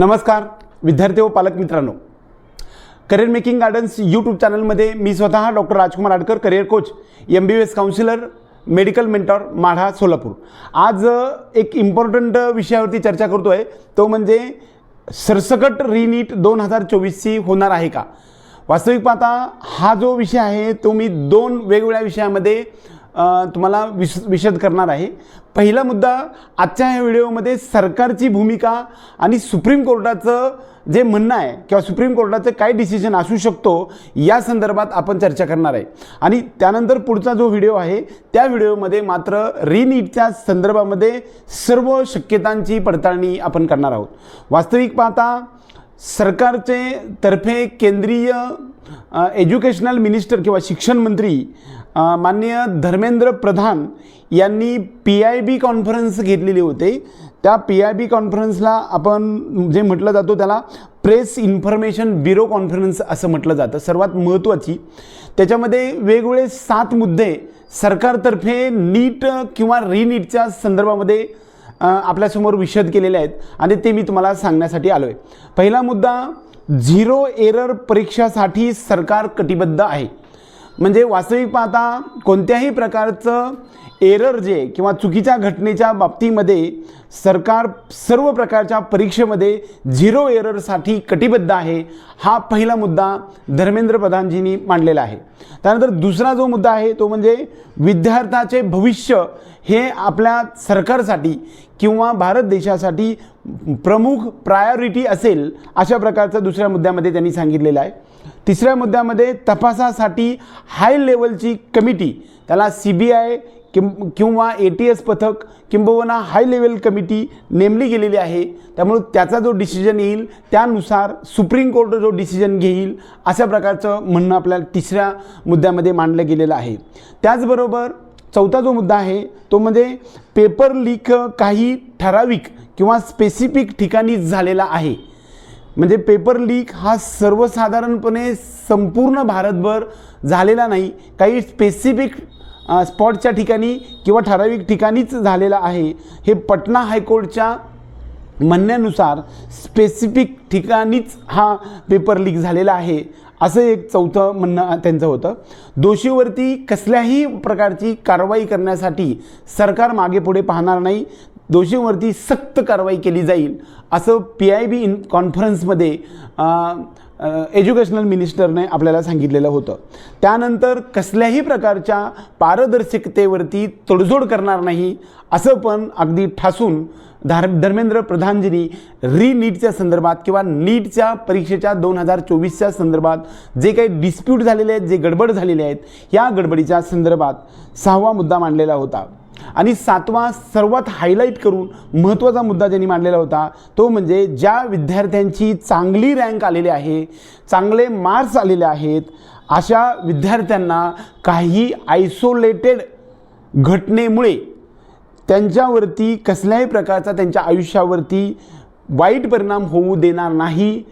नमस्कार विद्यार्थी व पालक मित्रांनो. करिअर मेकिंग गार्डन्स यूट्यूब चॅनलमध्ये मी स्वतः doctor Rajkumar Adkar career coach M B S counsellor medical mentor Madha Solapur. आज एक इम्पॉर्टंट विषयावरती चर्चा करतो आहे तो म्हणजे सरसकट रिनीट दोन हजार चोवीसची होणार आहे का? वास्तविक पाहता हा जो विषय आहे तो मी दोन वेगवेगळ्या विषयामध्ये तुम्हाला विश विशद करणार आहे. पहिला मुद्दा आजच्या ह्या व्हिडिओमध्ये सरकारची भूमिका आणि सुप्रीम कोर्टाचं जे म्हणणं आहे किंवा सुप्रीम कोर्टाचं काय डिसिजन असू शकतो या संदर्भात आपण चर्चा करणार आहे. आणि त्यानंतर पुढचा जो व्हिडिओ आहे त्या व्हिडिओमध्ये मात्र रिनीटच्या संदर्भामध्ये सर्व शक्यतांची पडताळणी आपण करणार आहोत. वास्तविक पाहता सरकारचे तर्फे केंद्रीय एज्युकेशनल मिनिस्टर किंवा शिक्षण मंत्री माननीय धर्मेंद्र प्रधान यांनी पी आय बी कॉन्फरन्स घेतलेली होते. त्या पी आय बी कॉन्फरन्सला आपण जे म्हटलं जातो त्याला प्रेस इन्फॉर्मेशन ब्युरो कॉन्फरन्स असं म्हटलं जातं. सर्वात महत्त्वाची त्याच्यामध्ये वेगवेगळे सात मुद्दे सरकारतर्फे नीट किंवा रिनीटच्या संदर्भामध्ये आपल्यासमोर विशद केलेले आहेत आणि ते मी तुम्हाला सांगण्यासाठी आलो आहे पहिला मुद्दा झिरो एरर परीक्षासाठी सरकार कटिबद्ध आहे. म्हणजे वास्तविक पाहता कोणत्याही प्रकारचं एरर जे किंवा चुकीच्या घटनेच्या बाबतीमध्ये सरकार सर्व प्रकारच्या परीक्षेमध्ये झिरो एररसाठी कटिबद्ध आहे हा पहिला मुद्दा धर्मेंद्र प्रधानजींनी मांडलेला आहे. त्यानंतर दुसरा जो मुद्दा आहे तो म्हणजे विद्यार्थ्याचे भविष्य हे आपल्या सरकारसाठी किंवा भारत देशासाठी प्रमुख प्रायोरिटी असेल अशा प्रकारचं दुसऱ्या मुद्द्यामध्ये त्यांनी सांगितलेलं आहे. तिसऱ्या मुद्द्यामध्ये तपासासाठी हाय लेवलची कमिटी त्याला सी बी आय किं किंवा ए टी एस पथक किंबहुना हाय लेवल कमिटी नेमली गेलेली आहे. त्यामुळे त्याचा जो डिसिजन येईल त्यानुसार सुप्रीम कोर्ट जो डिसिजन घेईल अशा प्रकारचं म्हणणं आपल्याला तिसऱ्या मुद्द्यामध्ये मांडलं गेलेलं आहे. त्याचबरोबर चौथा जो मुद्दा आहे तो म्हणजे पेपर लीक काही ठराविक किंवा स्पेसिफिक ठिकाणी झालेला आहे. म्हणजे पेपर लीक हा सर्वसाधारणपणे संपूर्ण भारतभर झालेला नाही. काही स्पेसिफिक स्पॉटच्या ठिकाणी किंवा ठराविक ठिकाणीच झालेला आहे. हे पटना हायकोर्टच्या म्हणण्यानुसार स्पेसिफिक ठिकाणीच हा पेपर लीक झालेला आहे. असं एक चौथं म्हणणं त्यांचं होतं. दोषीवरती कसल्याही प्रकारची कारवाई करण्यासाठी सरकार मागे पुढे पाहणार नाही. दोषींवरती सक्त कारवाई केली जाईल. असं पी आय बी इन कॉन्फरन्समध्ये एज्युकेशनल मिनिस्टरने आपल्याला सांगितलेलं होतं. त्यानंतर कसल्याही प्रकारच्या पारदर्शकतेवरती तडजोड करणार नाही असं पण अगदी ठासून धार धर्मेंद्र प्रधानजींनी री नीटच्या संदर्भात किंवा नीटच्या परीक्षेच्या दोन हजार चोवीसच्या संदर्भात जे काही डिस्प्यूट झालेले आहेत जे गडबड झालेले आहेत या गडबडीच्या संदर्भात सहावा मुद्दा मांडलेला होता. आणि सातवा सर्वात हायलाईट करून महत्त्वाचा मुद्दा त्यांनी मांडलेला होता तो म्हणजे ज्या विद्यार्थ्यांची चांगली रँक आलेली आहे चांगले मार्क्स आलेले आहेत अशा विद्यार्थ्यांना काही आयसोलेटेड घटनेमुळे त्यांच्यावरती कसल्याही प्रकारचा त्यांच्या आयुष्यावरती वाईट परिणाम होऊ देणार नाही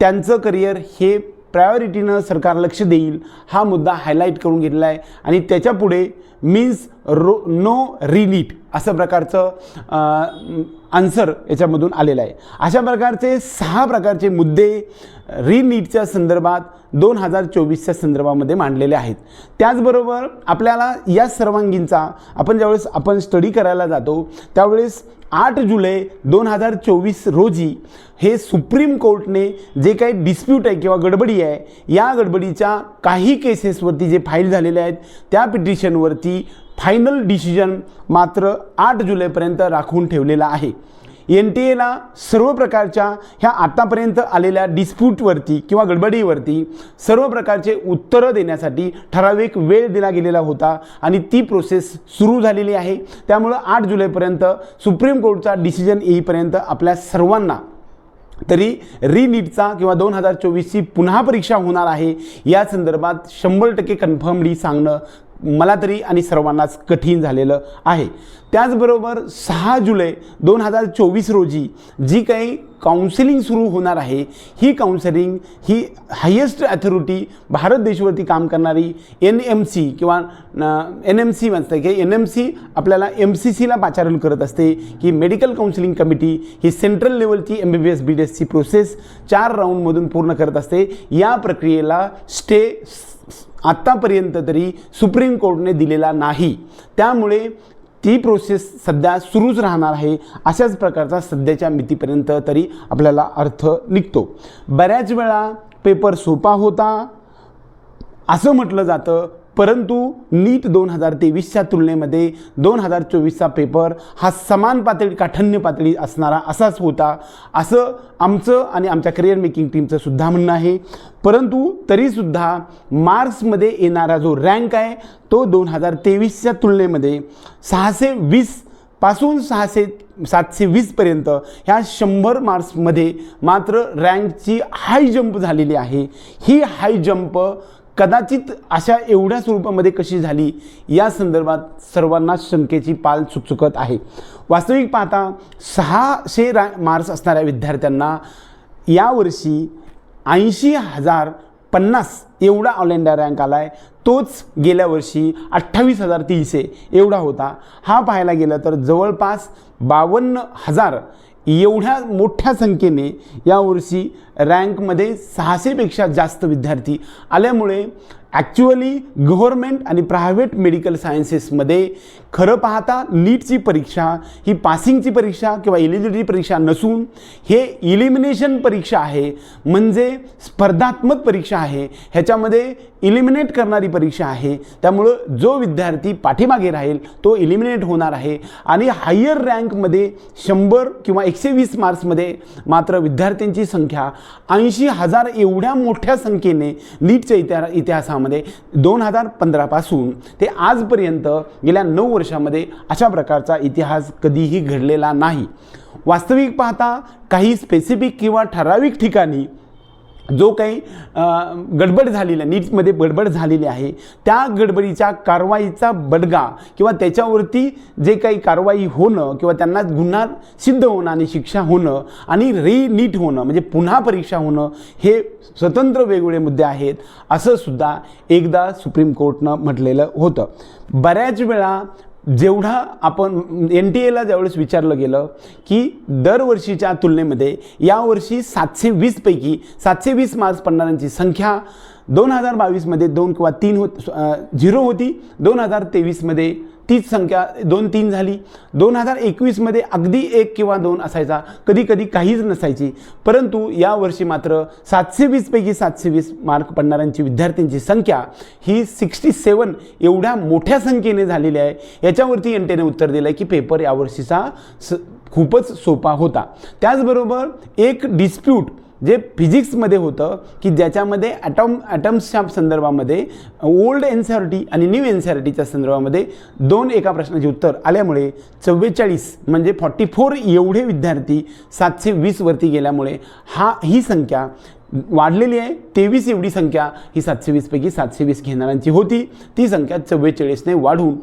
त्यांचं करिअर हे प्रायोरिटीनं सरकार लक्ष देईल हा मुद्दा हायलाईट करून घेतला आहे. आणि त्याच्यापुढे मीन्स रो नो रिनीट असं प्रकारचं आन्सर याच्यामधून आलेलं आहे. अशा प्रकारचे सहा प्रकारचे मुद्दे रिनीटच्या संदर्भात दोन हजार चोवीसच्या संदर्भामध्ये मांडलेले आहेत. त्याचबरोबर आपल्याला या सर्वांगींचा आपण ज्यावेळेस आपण स्टडी करायला जातो त्यावेळेस आठ जुलै दोन हजार चोवीस रोजी हे सुप्रीम कोर्टने जे काही डिस्प्यूट आहे किंवा गडबडी आहे या गडबडीच्या काही केसेसवरती जे फाईल झालेले आहेत त्या पिटिशनवरती फायनल डिसिजन मात्र आठ जुलैपर्यंत राखून ठेवलेला आहे. एन टी एला सर्व प्रकारच्या ह्या आत्तापर्यंत आलेल्या डिस्प्यूटवरती किंवा गडबडीवरती सर्व प्रकारचे उत्तरं देण्यासाठी ठराविक वेळ दिला गेलेला होता आणि ती प्रोसेस सुरू झालेली आहे. त्यामुळं आठ जुलैपर्यंत सुप्रीम कोर्टचा डिसिजन येईपर्यंत आपल्या सर्वांना तरी रीनीटचा किंवा दोन हजार चोवीसची पुन्हा परीक्षा होणार आहे. या संदर्भात शंभर टक्के कन्फर्मली सांगणं मला तरी आणि सर्वांनाच कठीण झालेलं आहे. त्याचबरोबर सहा जुलै दोन हजार चोवीस रोजी जी काही काउन्सिलिंग सुरू होणार आहे ही काउन्सिलिंग ही हायेस्ट अथॉरिटी भारत देशवरती काम करणारी एन एम सी किंवा एन एम सी म्हणते की एन एम सी आपल्याला एम सी सीला पाचारण करत असते. की मेडिकल काउन्सिलिंग कमिटी ही central लेवलची M B B S B D एसची प्रोसेस चार राऊंडमधून पूर्ण करत असते. या प्रक्रियेला स्टे आत्तापर्यंत तरी सुप्रीम कोर्टने दिलेला नाही. त्यामुळे ती प्रोसेस सध्या सुरूच राहणार आहे अशाच प्रकारचा सध्याच्या मितीपर्यंत तरी आपल्याला अर्थ निघतो. बऱ्याच वेळा पेपर सोपा होता असं म्हटलं जातं परंतु नीट दोन हजार तेवीसच्या तुलनेमध्ये दोन हजार चोवीसचा पेपर हा समान पातळी काठण्य पातळी असणारा असाच होता. असं आमचं आणि आमच्या करिअर मेकिंग टीमचं सुद्धा म्हणणं आहे. परंतु तरीसुद्धा मार्क्समध्ये येणारा जो रँक आहे तो दोन हजार तेवीसच्या तुलनेमध्ये सहाशे वीसपासून सहाशे सातशे वीसपर्यंत ह्या शंभर मार्क्समध्ये मात्र रँकची हाय जंप झालेली आहे. ही हाय जंप कदाचित अशा एवढ्या स्वरूपामध्ये कशी झाली या संदर्भात सर्वांना शंकेची पाल चुकचुकत आहे. वास्तविक पाहता सहाशे रा मार्क्स असणाऱ्या विद्यार्थ्यांना यावर्षी ऐंशी हजार पन्नास एवढा ऑल इंडिया रँक आला आहे तोच गेल्या वर्षी अठ्ठावीस हजार तीनशे एवढा होता. हा पाहायला गेलं तर जवळपास बावन्न हजार एवढ्या मोठ्या संख्येने यावर्षी रँकमध्ये सहाशेपेक्षा जास्त विद्यार्थी आल्यामुळे ॲक्च्युअली गव्हर्मेंट आणि प्रायव्हेट मेडिकल सायन्सेसमध्ये खरं पाहता नीटची परीक्षा ही पासिंगची परीक्षा किंवा एलिजिबिलिटी परीक्षा नसून हे इलिमिनेशन परीक्षा आहे म्हणजे स्पर्धात्मक परीक्षा आहे ह्याच्यामध्ये इलिमिनेट करणारी परीक्षा आहे. त्यामुळं जो विद्यार्थी पाठीमागे राहील तो इलिमिनेट होणार आहे. आणि हायर रँकमध्ये शंभर किंवा एकशे वीस मार्क्समध्ये मात्र विद्यार्थ्यांची संख्या ऐंशी हजार एवढ्या मोठ्या संख्येने नीटच्या इतिहा इतिहासामध्ये दोन हजार पंधरापासून ते आजपर्यंत गेल्या नऊ वर्षामध्ये अशा प्रकारचा इतिहास कधीही घडलेला नाही. वास्तविक पाहता काही स्पेसिफिक किंवा ठराविक ठिकाणी जो काही गडबड झालेला नीटमध्ये गडबड झालेली आहे त्या गडबडीच्या कारवाईचा बडगा किंवा त्याच्यावरती जे काही कारवाई होणं किंवा त्यांना गुन्हा सिद्ध होणं आणि शिक्षा होणं आणि री नीट होणं म्हणजे पुन्हा परीक्षा होणं हे स्वतंत्र वेगवेगळे मुद्दे आहेत. असं सुद्धा एकदा सुप्रीम कोर्टनं म्हटलेलं होतं. बऱ्याच वेळा जेवढा आपण एन टी एला ज्यावेळेस विचारलं गेलं की दरवर्षीच्या तुलनेमध्ये यावर्षी सातशे वीसपैकी सातशे वीस मार्क्स पडणाऱ्यांची संख्या दोन हजार बावीसमध्ये दोन किंवा तीन होत झिरो होती. दोन हजार तेवीसमध्ये तीच संख्या दोन तीन झाली. दोन हजार एकवीसमध्ये अगदी एक किंवा दोन असायचा. कधी कधी काहीच नसायची. परंतु यावर्षी मात्र सातशे वीसपैकी सातशे वीस मार्क पडणाऱ्यांची विद्यार्थ्यांची संख्या ही सिक्स्टी सेवन एवढ्या मोठ्या संख्येने झालेली आहे. याच्यावरती एनटेने उत्तर दिलं आहे की पेपर यावर्षीचा स खूपच सोपा होता. त्याचबरोबर एक डिस्प्यूट जे फिजिक्समध्ये होतं की ज्याच्यामध्ये ॲटॉम ॲटम्सच्या संदर्भामध्ये old N C R T आणि न्यू एन सी आर टीच्या संदर्भामध्ये दोन एका प्रश्नाचे उत्तर आल्यामुळे चव्वेचाळीस म्हणजे फॉर्टी फोर एवढे विद्यार्थी सातशे वीसवरती गेल्यामुळे हा ही संख्या वाढलेली आहे. तेवीस एवढी संख्या ही सातशे वीसपैकी सातशे वीस घेणाऱ्यांची होती. ती संख्या चव्वेचाळीसने वाढून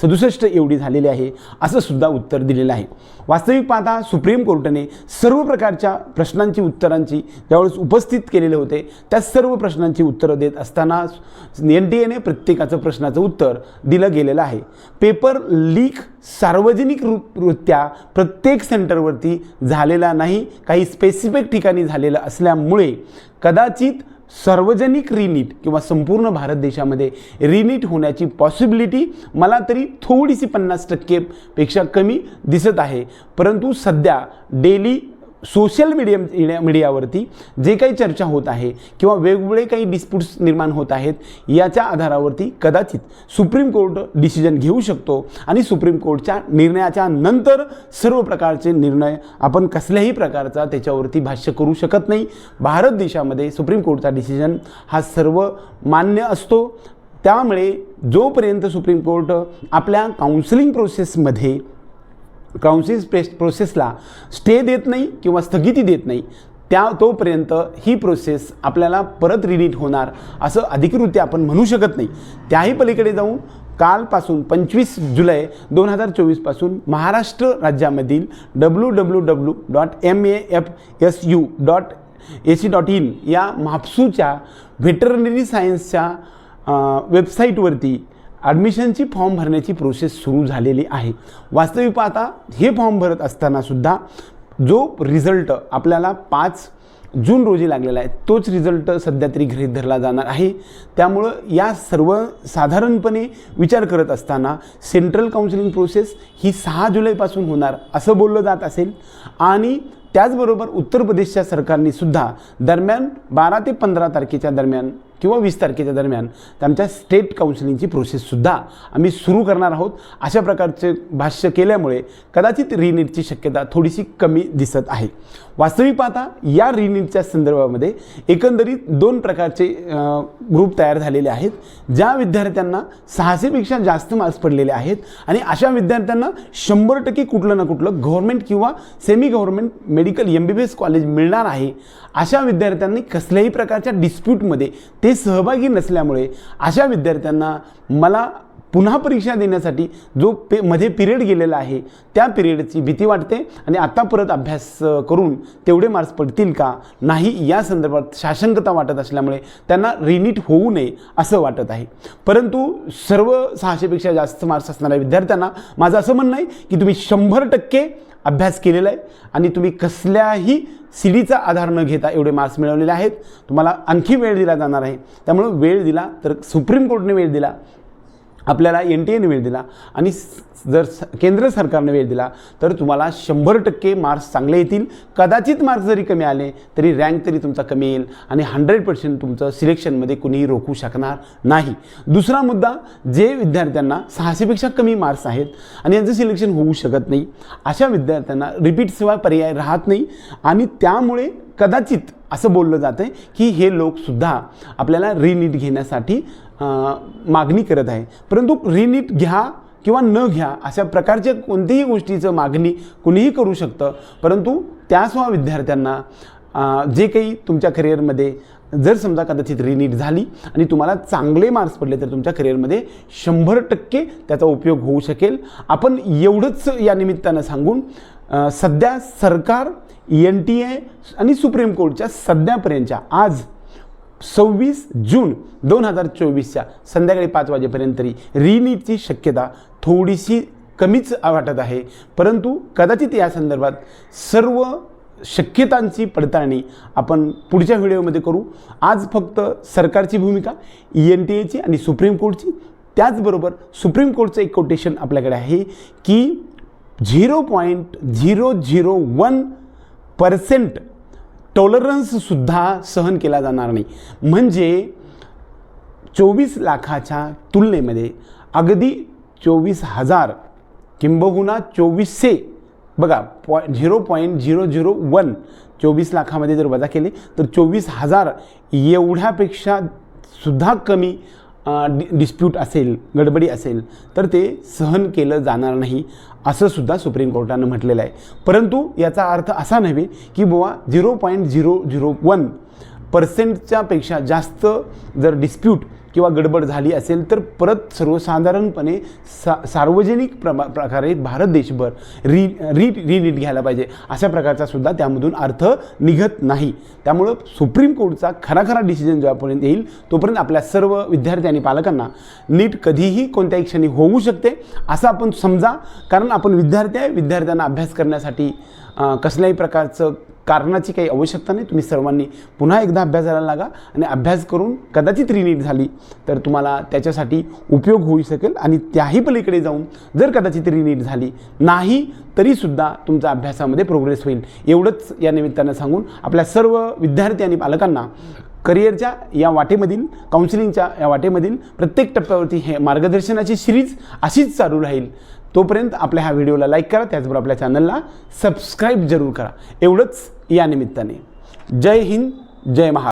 सदुसष्ट एवढी झालेली आहे असं सुद्धा उत्तर दिलेलं आहे. वास्तविक पाहता सुप्रीम कोर्टाने सर्व प्रकारच्या प्रश्नांची उत्तरांची ज्यावेळेस उपस्थित केलेले होते त्या सर्व प्रश्नांची उत्तरं देत असताना एन टी एने प्रत्येकाचं प्रश्नाचं उत्तर दिलं गेलेलं आहे. पेपर लीक सार्वजनिक रित्या प्रत्येक सेंटरवरती झालेला नाही काही स्पेसिफिक ठिकाणी झालेलं असल्यामुळे कदाचित सार्वजनिक रिनीट किंवा संपूर्ण भारत देशामध्ये रिनीट होण्याची पॉसिबिलिटी मला तरी थोडीशी पन्नास टक्केपेक्षा कमी दिसत आहे. परंतु सध्या डेली सोशल मीडियम मीडियावरती जे काही चर्चा होत आहे किंवा वेगवेगळे काही डिस्प्यूट्स निर्माण होत आहेत याच्या आधारावरती कदाचित सुप्रीम कोर्ट डिसिजन घेऊ शकतो आणि सुप्रीम कोर्टच्या निर्णयाच्या नंतर सर्व प्रकारचे निर्णय आपण कसल्याही प्रकारचा त्याच्यावरती भाष्य करू शकत नाही. भारत देशामध्ये सुप्रीम कोर्टचा डिसिजन हा सर्व मान्य असतो. त्यामुळे जोपर्यंत सुप्रीम कोर्ट आपल्या काउन्सिलिंग प्रोसेसमध्ये काउन्सिल प्रेस प्रोसेसला स्टे देत नाही किंवा स्थगिती देत नाही त्या तोपर्यंत ही प्रोसेस आपल्याला परत रिलीट होणार असं अधिकृत्य आपण म्हणू शकत नाही. त्याही पलीकडे जाऊन कालपासून पंचवीस जुलै दोन हजार चोवीसपासून महाराष्ट्र राज्यामधील W W W dot M A F S U dot A C dot in या म्हापसूच्या व्हेटरनरी सायन्सच्या वेबसाईटवरती ॲडमिशनची फॉर्म भरण्याची प्रोसेस सुरू झालेली आहे. वास्तविक पाहता हे फॉर्म भरत असतानासुद्धा जो रिझल्ट आपल्याला पाच जून रोजी लागलेला आहे तोच रिझल्ट सध्या तरी गृहीत धरला जाणार आहे. त्यामुळं या सर्व साधारणपणे विचार करत असताना सेंट्रल काउन्सिलिंग प्रोसेस ही सहा जुलैपासून होणार असं बोललं जात असेल. आणि त्याचबरोबर उत्तर प्रदेशच्या सरकारने सुद्धा दरम्यान बारा ते पंधरा तारखेच्या दरम्यान किंवा वीस तारखेच्या दरम्यान त्यांच्या स्टेट काउन्सिलिंगची प्रोसेससुद्धा आम्ही सुरू करणार आहोत. अशा प्रकारचे भाष्य केल्यामुळे कदाचित रिनीटची शक्यता थोडीशी कमी दिसत आहे. वास्तविक पाहता या रिनीटच्या संदर्भामध्ये एकंदरीत दोन प्रकारचे ग्रुप तयार झालेले आहेत ज्या विद्यार्थ्यांना सहाशेपेक्षा जास्त मार्क्स पडलेले आहेत आणि अशा विद्यार्थ्यांना शंभर टक्के कुठलं ना कुठलं गव्हर्नमेंट किंवा semi government medical M B B S college मिळणार आहे. अशा विद्यार्थ्यांनी कसल्याही प्रकारच्या डिस्प्यूटमध्ये ते सहभागी नसल्यामुळे अशा विद्यार्थ्यांना मला पुन्हा परीक्षा देण्यासाठी जो पे मध्ये पिरियड गेलेला आहे त्या पिरियडची भीती वाटते आणि आत्ता परत अभ्यास करून तेवढे मार्क्स पडतील का? नाही या संदर्भात शाशंकता वाटत असल्यामुळे त्यांना रिनीट होऊ नये असं वाटत आहे. परंतु सर्व सहाशेपेक्षा जास्त मार्क्स असणाऱ्या विद्यार्थ्यांना माझं असं म्हणणं आहे की तुम्ही शंभर टक्के अभ्यास केलेला आहे आणि तुम्ही कसल्याही सी डीचा आधार न घेता एवढे मार्क्स मिळवलेले आहेत. तुम्हाला आणखी वेळ दिला जाणार आहे. त्यामुळं वेळ दिला तर सुप्रीम कोर्टने वेळ दिला. आपल्याला एन टी एने वेळ दिला आणि जर स- केंद्र सरकारने वेळ दिला तर तुम्हाला शंभर टक्के मार्क्स चांगले येतील. कदाचित मार्क्स जरी कमी आले तरी रँक तरी तुमचा कमी येईल आणि हंड्रेड पर्सेंट तुमचं सिलेक्शनमध्ये कुणीही रोखू शकणार नाही. दुसरा मुद्दा जे विद्यार्थ्यांना सहाशेपेक्षा कमी मार्क्स आहेत आणि यांचं सिलेक्शन होऊ शकत नाही अशा विद्यार्थ्यांना रिपीट सेवा पर्याय राहत नाही आणि त्यामुळे कदाचित असं बोललं जातं आहे की हे लोकसुद्धा आपल्याला रिनीट घेण्यासाठी मागणी करत आहे. परंतु रिनीट घ्या किंवा न घ्या अशा प्रकारच्या कोणत्याही गोष्टीचं मागणी कुणीही करू शकतं. परंतु त्यासुद्धा विद्यार्थ्यांना जे काही तुमच्या करिअरमध्ये जर समजा कदाचित रिनीट झाली आणि तुम्हाला चांगले मार्क्स पडले तर तुमच्या करिअरमध्ये शंभर टक्के त्याचा उपयोग होऊ शकेल. आपण एवढंच या निमित्तानं सांगून सध्या सरकार एन टी ए आणि सुप्रीम कोर्टच्या सध्यापर्यंतच्या आज सव्वीस जून दोन हजार चोवीसच्या संध्याकाळी पाच वाजेपर्यंत तरी रिनीटची शक्यता थोडीशी कमीच वाटत आहे. परंतु कदाचित या संदर्भात सर्व शक्यतांची पडताळणी आपण पुढच्या व्हिडिओमध्ये करू. आज फक्त सरकारची भूमिका एन टी एची आणि सुप्रीम कोर्टची त्याचबरोबर सुप्रीम कोर्टचं एक कोटेशन आपल्याकडे आहे की zero point zero zero one percent टॉलरन्ससुद्धा सहन केला जाणार नाही. म्हणजे चोवीस लाखाच्या तुलनेमध्ये अगदी चोवीस हजार किंबहुना चोवीसशे बघा पॉ zero point zero zero one चोवीस लाखामध्ये जर वजा केले तर चोवीस हजार एवढ्यापेक्षा सुद्धा कमी डि डिस्प्यूट असेल गडबडी असेल तर ते सहन केलं जाणार नाही. असं सुद्धा सुप्रीम कोर्टानं म्हटलेलं आहे. परंतु याचा अर्थ असा नव्हे की बुवा zero point zero zero one पर्सेंटच्या पेक्षा जास्त जर डिस्प्यूट किंवा गडबड झाली असेल तर परत सर्वसाधारणपणे सा सार्वजनिक प्रमा प्रकारे भारत देशभर री री रिनीट घ्यायला पाहिजे. अशा प्रकारचा सुद्धा त्यामधून अर्थ निघत नाही. त्यामुळं सुप्रीम कोर्टचा खरा खरा डिसिजन जेव्हापर्यंत येईल तोपर्यंत आपल्या सर्व विद्यार्थी आणि पालकांना नीट कधीही कोणत्याही क्षणी होऊ शकते असं आपण समजा. कारण आपण विद्यार्थी आहे विद्यार्थ्यांना अभ्यास करण्यासाठी कसल्याही प्रकारचं कारणाची काही आवश्यकता नाही. तुम्ही सर्वांनी पुन्हा एकदा अभ्यास करायला लागा आणि अभ्यास करून कदाचित रिनीट झाली तर तुम्हाला त्याच्यासाठी उपयोग होऊ शकेल आणि त्याही पलीकडे जाऊन जर कदाचित रिनीट झाली नाही तरीसुद्धा तुमचा अभ्यासामध्ये प्रोग्रेस होईल. एवढंच या निमित्तानं सांगून आपल्या सर्व विद्यार्थी आणि पालकांना करिअरच्या या वाटेमधील काउन्सिलिंगच्या या वाटेमधील प्रत्येक टप्प्यावरती हे मार्गदर्शनाची सिरीज अशीच चालू राहील. तोपर्यंत आपल्या ह्या व्हिडिओला लाईक करा त्याचबरोबर आपल्या चॅनलला सबस्क्राईब जरूर करा. एवढंच या निमित्ताने. जय हिंद जय महाराष्ट्र.